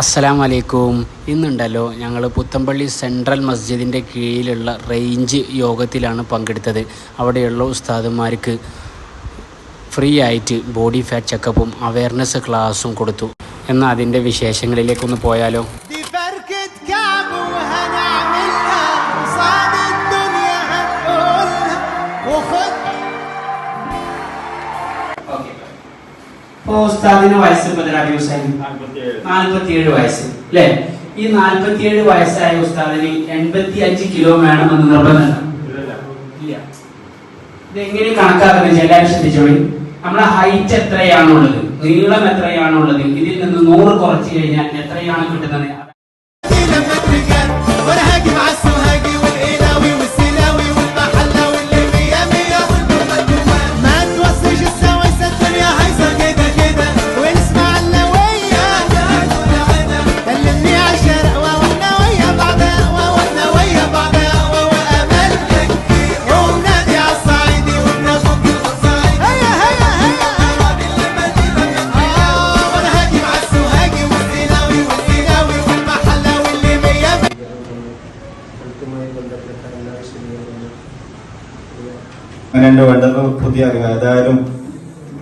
അസ്സലാം വലൈക്കും ഇന്നുണ്ടല്ലോ ഞങ്ങൾ പുത്തമ്പള്ളി സെൻട്രൽ മസ്ജിദിന്റെ കീഴിലുള്ള റേഞ്ച് യോഗത്തിലാണ് പങ്കെടുത്തത്. അവിടെയുള്ള ഉസ്താദുമാർക്ക് ഫ്രീ ആയിട്ട് ബോഡി ഫാറ്റ് ചെക്കപ്പും അവയർനെസ് ക്ലാസ്സും കൊടുത്തു. എന്നാൽ അതിന്റെ വിശേഷങ്ങളിലേക്കൊന്ന് പോയാലോ? ഇപ്പോൾ ഉസ്താദിന് വയസ്സ് ദിവസമായി നാൽപ്പത്തിയേഴ് വയസ്സ് അല്ലേ ഈ നാൽപ്പത്തിയേഴ് വയസ്സായ ഉസ്താദിന് എൺപത്തി അഞ്ച് കിലോ വേണമെന്ന് നിർബന്ധം ഇല്ല. ഇത് എങ്ങനെ കണക്കാക്കുന്നത് എല്ലാവരും ശ്രദ്ധിച്ചോളി. നമ്മുടെ ഹൈറ്റ് എത്രയാണുള്ളത്? നീളം എത്രയാണുള്ളത്? ഇതിൽ നിന്ന് നൂറ് കുറച്ച് കഴിഞ്ഞാൽ എത്രയാണ് കിട്ടുന്നത്? അങ്ങനെയുണ്ട് വേണ്ടത് പുതിയ അറിവ്. ഏതായാലും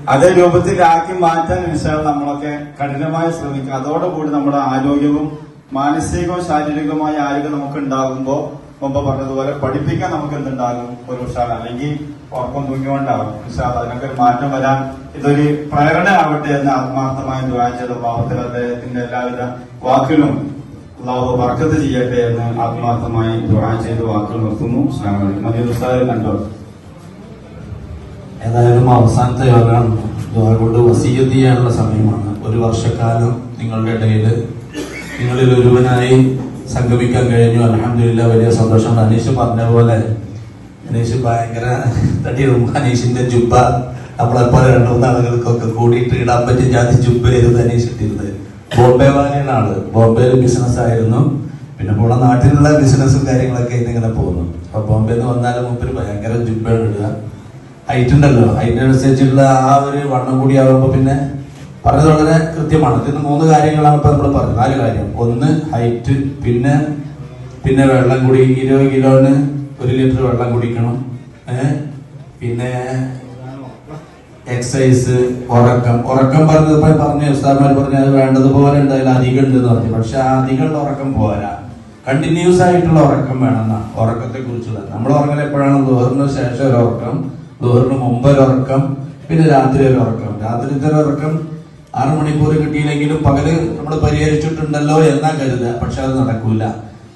അതേ രൂപത്തിലാക്കി മാറ്റാൻ വിശാൽ നമ്മളൊക്കെ കഠിനമായി ശ്രമിക്കുക അതോടുകൂടി നമ്മുടെ ആരോഗ്യവും മാനസികവും ശാരീരികവുമായ ആരോഗ്യം നമുക്ക് ഉണ്ടാകുമ്പോൾ മുമ്പ് പറഞ്ഞതുപോലെ പഠിപ്പിക്കാൻ നമുക്ക് എന്തുണ്ടാകും? ഒരു ഉഷാർ അല്ലെങ്കിൽ ഉറക്കം തൂങ്ങിക്കൊണ്ടാകും ഉഷാർ. അതിനൊക്കെ ഒരു മാറ്റം വരാൻ ഇതൊരു പ്രേരണ ആവട്ടെ എന്ന് ആത്മാർത്ഥമായി ചെയ്ത ഭാവത്തിൽ അദ്ദേഹത്തിന്റെ എല്ലാവിധ വാക്കുകളും അള്ളാഹു വർക്കത്ത് ചെയ്യട്ടെ എന്ന് ആത്മാർത്ഥമായി ദുആ ചെയ്ത് വാക്കുകൾ നിർത്തുന്നു. കണ്ടോ? ഏതായാലും അവസാനത്തെ യോഗമാണ് ദ്വാ കൊണ്ട് വസീയത്ത് സമയമാണ്. ഒരു വർഷക്കാലം നിങ്ങളുടെ ഇടയിൽ നിങ്ങളിൽ ഒരുവനായി സംഗമിക്കാൻ കഴിഞ്ഞു. അലഹമില്ല വലിയ സന്തോഷം. അനീഷ് പറഞ്ഞ പോലെ അനീഷ് ഭയങ്കര തടിയും അനീഷിന്റെ ജുബ്ബ നമ്മളെപ്പോലെ രണ്ടു മൂന്ന് ആളുകൾക്കൊക്കെ കൂടിയിട്ട് ഇടാൻ പറ്റിയ ജാതി ചെയ്ത് അനീഷ് ഇട്ടിരുന്നത്. ബോംബെ വാലിയാണ്. ബോംബെയിൽ ബിസിനസ് ആയിരുന്നു. പിന്നെ പോണ നാട്ടിലുള്ള ബിസിനസ്സും കാര്യങ്ങളൊക്കെ ഇന്നിങ്ങനെ പോകുന്നു. അപ്പൊ ബോംബെന്ന് വന്നാലും മുമ്പിൽ ഭയങ്കര ജുബ്ബയാണ് ഇടുക. ഹൈറ്റ് ഉണ്ടല്ലോ. ഹൈറ്റിനനുസരിച്ചുള്ള ആ ഒരു വണ്ണം കൂടി ആകുമ്പോ പിന്നെ പറഞ്ഞത് വളരെ കൃത്യമാണ്. ഇതിന് മൂന്ന് കാര്യങ്ങളാണ് ഇപ്പൊ നമ്മൾ പറഞ്ഞത്. നാല് കാര്യം. ഒന്ന് ഹൈറ്റ് പിന്നെ പിന്നെ വെള്ളം കുടി. ഇരുപത് കിലോന് ഒരു ലിറ്റർ വെള്ളം കുടിക്കണം. പിന്നെ എക്സസൈസ് ഉറക്കം. ഉറക്കം പറഞ്ഞത് പറഞ്ഞു ഉസ്താദ്മാർ പറഞ്ഞു അത് വേണ്ടതുപോലെ ഉണ്ട് അധികം ഉണ്ട് എന്ന് പറഞ്ഞു. പക്ഷെ ആ അധികമുള്ള ഉറക്കം പോരാ. കണ്ടിന്യൂസ് ആയിട്ടുള്ള ഉറക്കം വേണമെന്ന ഉറക്കത്തെ കുറിച്ചുള്ള നമ്മൾ ഉറങ്ങൽ എപ്പോഴാണ് ദുഹറിന് ശേഷം ഒരു ഉറക്കം ദുഹറിന് മുമ്പ് ഒരു ഉറക്കം പിന്നെ രാത്രി ഒരു ഉറക്കം. രാത്രിത്തെ ഒരു ഉറക്കം ആറ് മണിക്കൂർ കിട്ടിയില്ലെങ്കിലും പകൽ നമ്മൾ പരിഹരിച്ചിട്ടുണ്ടല്ലോ എന്നാ കരുതുക. പക്ഷെ അത് നടക്കൂല.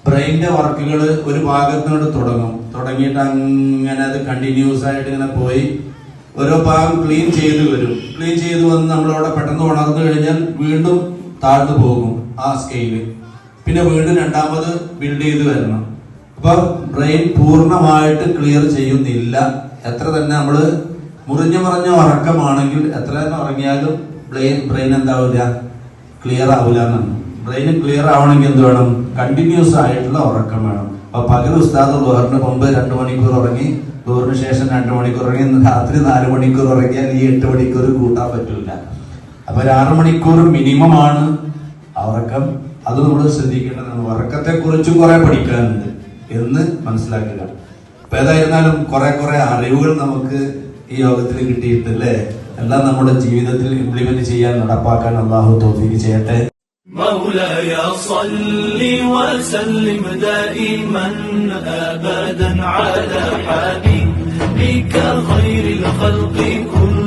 ബ്രെയിന്റെ വർക്കുകൾ ഒരു ഭാഗത്തിനോട് തുടങ്ങും. തുടങ്ങിയിട്ട് അങ്ങനെ അത് കണ്ടിന്യൂസ് ആയിട്ട് ഇങ്ങനെ പോയി. ഓരോ ഭാഗം ക്ലീൻ ചെയ്ത് വരും. ക്ലീൻ ചെയ്ത് വന്ന് നമ്മളവിടെ പെട്ടെന്ന് ഉണർന്നു കഴിഞ്ഞാൽ വീണ്ടും താഴ്ന്നു പോകും ആ സ്കെയിൽ പിന്നെ വീണ്ടും രണ്ടാമത് ബിൽഡ് ചെയ്ത് വരണം. അപ്പൊ ബ്രെയിൻ പൂർണമായിട്ട് ക്ലിയർ ചെയ്യുന്നില്ല. എത്ര തന്നെ നമ്മൾ മുറിഞ്ഞു മറിഞ്ഞ ഉറക്കമാണെങ്കിൽ എത്ര തന്നെ ഉറങ്ങിയാലും ബ്രെയിൻ ബ്രെയിൻ എന്താവില്ല ക്ലിയർ ആവില്ല എന്നാണ്. ബ്രെയിൻ ക്ലിയർ ആവണമെങ്കിൽ എന്ത് വേണം? കണ്ടിന്യൂസ് ആയിട്ടുള്ള ഉറക്കം വേണം. അപ്പൊ പകൽ ഉസ്താദ് ഉറക്കുന്ന മുമ്പ് രണ്ടു മണിക്കൂർ ഉറങ്ങി ലോഹറിന് ശേഷം രണ്ടു മണിക്കൂർ ഉറങ്ങി ഇന്ന് രാത്രി നാല് മണിക്കൂർ ഉറങ്ങിയാൽ ഈ എട്ട് മണിക്കൂർ കൂട്ടാൻ പറ്റൂല അപ്പൊ ഒരു ആറ് മണിക്കൂർ മിനിമം ആണ് ആ ഉറക്കം അത് നമ്മൾ ശ്രദ്ധിക്കേണ്ടതാണ് ഉറക്കത്തെ കുറിച്ചും കുറെ പഠിക്കാനുണ്ട് എന്ന് മനസ്സിലാക്കുക അപ്പൊ ഏതായിരുന്നാലും കുറെ കുറെ അറിവുകൾ നമുക്ക് ഈ യോഗത്തിൽ കിട്ടിയിട്ടുണ്ട് അല്ലേ എല്ലാം നമ്മുടെ ജീവിതത്തിൽ ഇംപ്ലിമെന്റ് ചെയ്യാൻ നടപ്പാക്കാൻ അള്ളാഹു തോഫീക്ക് ചെയ്യട്ടെ مولاي صل وسلم دائما ابدا على حبيبك بك خير الخلق كل